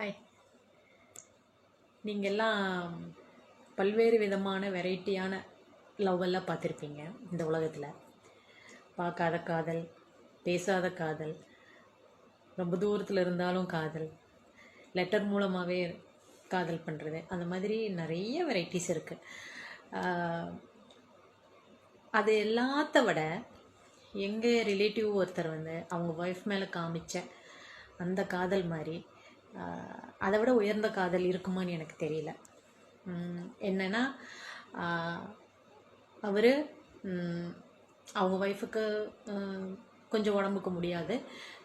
Hi நீங்கள் எல்லாம் பல்வேறு விதமான வெரைட்டியான லவ் எல்லாம் பார்த்துருப்பீங்க இந்த உலகத்தில். பார்க்காத காதல் பேசாத காதல் ரொம்ப தூரத்தில் இருந்தாலும் காதல் லெட்டர் மூலமாகவே காதல் பண்ணுறது அந்த மாதிரி நிறைய வெரைட்டிஸ் இருக்குது அது எல்லாத்த விட எங்கள் ரிலேட்டிவ் ஒருத்தர் வந்து அவங்க ஒய்ஃப் மேலே காமிச்ச அந்த காதல் மாதிரி அதை விட உயர்ந்த காதல் இருக்குமான்னு எனக்கு தெரியல. என்னென்னா என்னன்னா அவர் அவங்க ஒய்ஃபுக்கு கொஞ்சம் உடம்புக்கு முடியாது.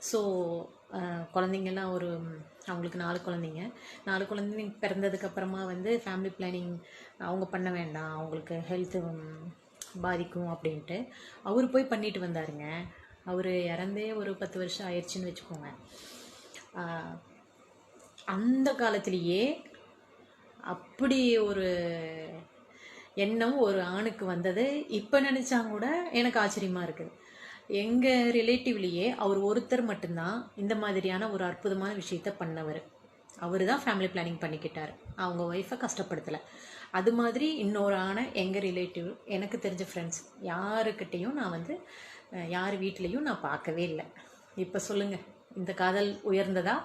ஸோ குழந்தைங்கெல்லாம் ஒரு அவங்களுக்கு நாலு குழந்தைங்க. நாலு குழந்தைங்க பிறந்ததுக்கப்புறமா வந்து ஃபேமிலி பிளானிங் அவங்க பண்ண வேண்டாம். அவங்களுக்கு ஹெல்த்து பாதிக்கும் அப்படின்ட்டு அவர் போய் பண்ணிட்டு வந்தாருங்க. அவர் இறந்தே ஒரு பத்து வருஷம் ஆயிடுச்சுன்னு வச்சுக்கோங்க. அந்த காலத்திலேயே அப்படி ஒரு எண்ணம் ஒரு ஆணுக்கு வந்தது. இப்போ நினச்சா கூட எனக்கு ஆச்சரியமாக இருக்குது. எங்கள் ரிலேட்டிவ்லேயே அவர் ஒருத்தர் மட்டும்தான் இந்த மாதிரியான ஒரு அற்புதமான விஷயத்த பண்ணவர். அவர் தான் ஃபேமிலி பிளானிங் பண்ணிக்கிட்டார். அவங்க ஒய்ஃபை கஷ்டப்படுத்தலை. அது மாதிரி இன்னொரு ஆணை எங்கள் ரிலேட்டிவ் எனக்கு தெரிஞ்ச ஃப்ரெண்ட்ஸ் யாருக்கிட்டேயும் நான் வந்து யார் வீட்லேயும் நான் பார்க்கவே இல்லை. இப்போ சொல்லுங்கள் இந்த காதல் உயர்ந்ததா?